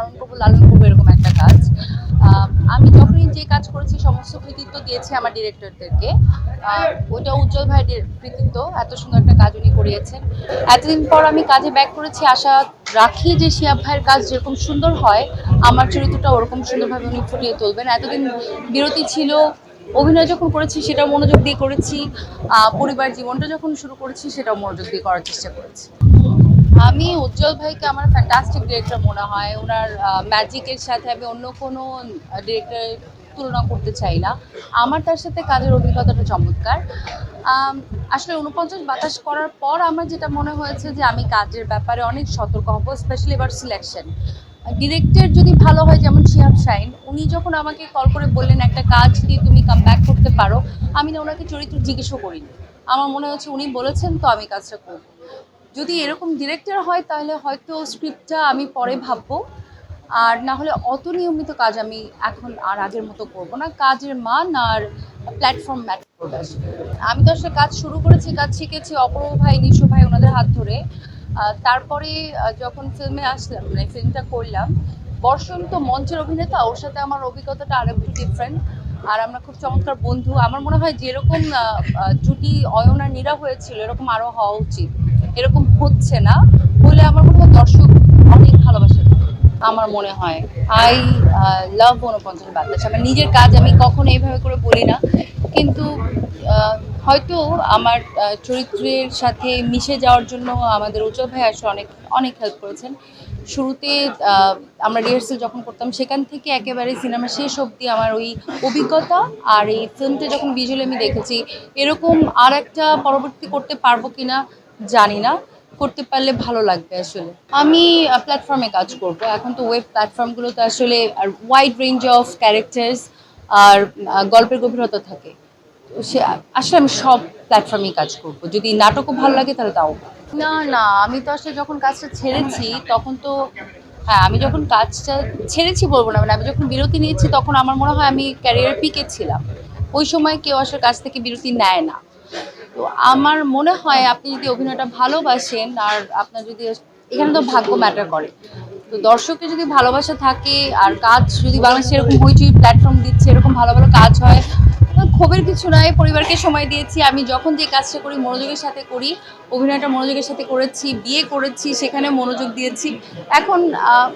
ধারণ করব লালন করব এরকম একটা কাজ। আমি যখনই যে কাজ করেছি, সমস্ত কৃতিত্ব দিয়েছি আমার ডিরেক্টরদেরকে। ওইটা উজ্জ্বল ভাইয়ের কৃতিত্ব, এত সুন্দর একটা কাজ উনি করিয়েছেন। এতদিন পর আমি কাজে ব্যাক করেছি, আশা রাখি যে শিয়াব ভাইয়ের কাজ যেরকম সুন্দর হয়, আমার চরিত্রটা ওরকম সুন্দরভাবে উনি ফুটিয়ে তুলবেন। এতদিন বিরতি ছিল, অভিনয় যখন করেছি সেটাও মনোযোগ দিয়ে করেছি পরিবার জীবনটা যখন শুরু করেছি সেটাও মনোযোগ দিয়ে করার চেষ্টা করেছি। আমি উজ্জ্বল ভাইকে আমার ফ্যান্টাস্টিক ডিরেক্টর মনে হয়। ওনার ম্যাজিকের সাথে আমি অন্য কোনো ডিরেক্টরের তুলনা করতে চাই না। আমার তার সাথে কাজের অভিজ্ঞতাটা চমৎকার। আসলে উনপঞ্চাশ বাতাস করার পর আমার যেটা মনে হয়েছে যে আমি কাজের ব্যাপারে অনেক সতর্ক হব স্পেশালি এবার সিলেকশন ডিরেক্টর যদি ভালো হয়, যেমন শিহাব শাইন, উনি যখন আমাকে কল করে বললেন, একটা কাজ দিয়ে তুমি কাম ব্যাক করতে পারো? আমি না ওনাকে চরিত্র জিজ্ঞেসও করিনি। আমার মনে হচ্ছে উনি বলেছেন, তো আমি কাজটা করব। যদি এরকম ডিরেক্টর হয়, তাহলে হয়তো স্ক্রিপ্টটা আমি পরে ভাববো। আর না হলে অত নিয়মিত কাজ আমি এখন আর আগের মতো করব না। কাজের মান আর প্ল্যাটফর্ম ম্যাটার। আমি তো আসলে কাজ শুরু করেছি, কাজ শিখেছি অপূর্ব ভাই, নিশু ভাই ওনাদের হাত ধরে। তারপরে যখন ফিল্মে আসলাম মানে ফিল্মটা করলাম বর্ষন্ত মঞ্চের অভিনেতা, ওর সাথে আমার অভিজ্ঞতাটা আর একটু ডিফারেন্ট আর আমরা খুব চমৎকার বন্ধু। আমার মনে হয় যেরকম জুটি অয়ন নীরা হয়েছিল, এরকম আরও হওয়া উচিত। এরকম হচ্ছে না বলে আমার মনে হয় দর্শক অনেক ভালোবাসে আমার মনে হয়। আই লাভ উনপঞ্চাশ বাতাস আমার নিজের কাজ আমি কখনো এইভাবে করে বলি না। কিন্তু হয়তো আমার চরিত্রের সাথে মিশে যাওয়ার জন্য আমাদের উজ্জ্বল ভাই আসলে অনেক অনেক হেল্প করেছেন। শুরুতে আমরা রিহার্সেল যখন করতাম, সেখান থেকে একেবারে সিনেমা শেষ অবধি আমার ওই অভিজ্ঞতা আর এই ফিল্মটা যখন ভিজুয়ালি আমি দেখেছি, এরকম আর একটা পরবর্তী করতে পারব কিনা জানি না, করতে পারলে ভালো লাগবে আসলে। আমি প্ল্যাটফর্মে কাজ করব। এখন তো ওয়েব প্ল্যাটফর্মগুলোতে আসলে, আর ওয়াইড রেঞ্জ অফ ক্যারেক্টার্স আর গল্পের গভীরতা থাকে। সে, আসলে আমি সব প্ল্যাটফর্মেই কাজ করব। যদি নাটকও ভালো লাগে তাহলে তাও। না না, আমি তো আসলে যখন কাজটা ছেড়েছি, তখন তো হ্যাঁ আমি যখন কাজটা ছেড়েছি বলব না মানে আমি যখন বিরতি নিয়েছি, তখন আমার মনে হয় আমি ক্যারিয়ার পিকে ছিলাম। ওই সময় কেউ আসলে কাজ থেকে বিরতি নেয় না। তো আমার মনে হয় আপনি যদি অভিনয়টা ভালোবাসেন আর আপনার যদি এখানে তো ভাগ্য ম্যাটার করে। তো দর্শকের যদি ভালোবাসা থাকে আর কাজ যদি বাংলাদেশে এরকম হইচই প্ল্যাটফর্ম দিচ্ছে, এরকম ভালো ভালো কাজ হয় ক্ষোভের কিছু নয় পরিবারকে সময় দিয়েছি। আমি যখন যে কাজটা করি, মনোযোগের সাথে করি, অভিনয়টা মনোযোগের সাথে করেছি, বিয়ে করেছি, সেখানে মনোযোগ দিয়েছি। এখন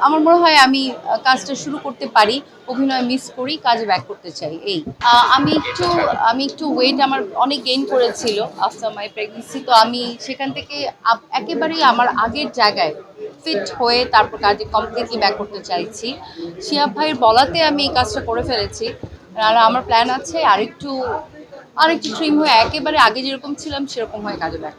আমার মনে হয় আমি কাজটা শুরু করতে পারি, অভিনয় মিস করি, কাজে ব্যাক করতে চাই, এই। আমি একটু আমি একটু ওয়েট আমার অনেক গেইন করেছিল আফটার মাই প্রেগনেন্সি তো আমি সেখান থেকে একেবারেই আমার আগের জায়গায় ফিট হয়ে তারপর কাজে কমপ্লিটলি ব্যাক করতে চাইছি। শিয়াব ভাইয়ের বলাতে আমি এই কাজটা করে ফেলেছি। আর আমার প্ল্যান আছে আরেকটু আরেকটু ট্রিম হয়ে, একেবারে আগে যেরকম ছিলাম সেরকম হয়ে কাজে ব্যাক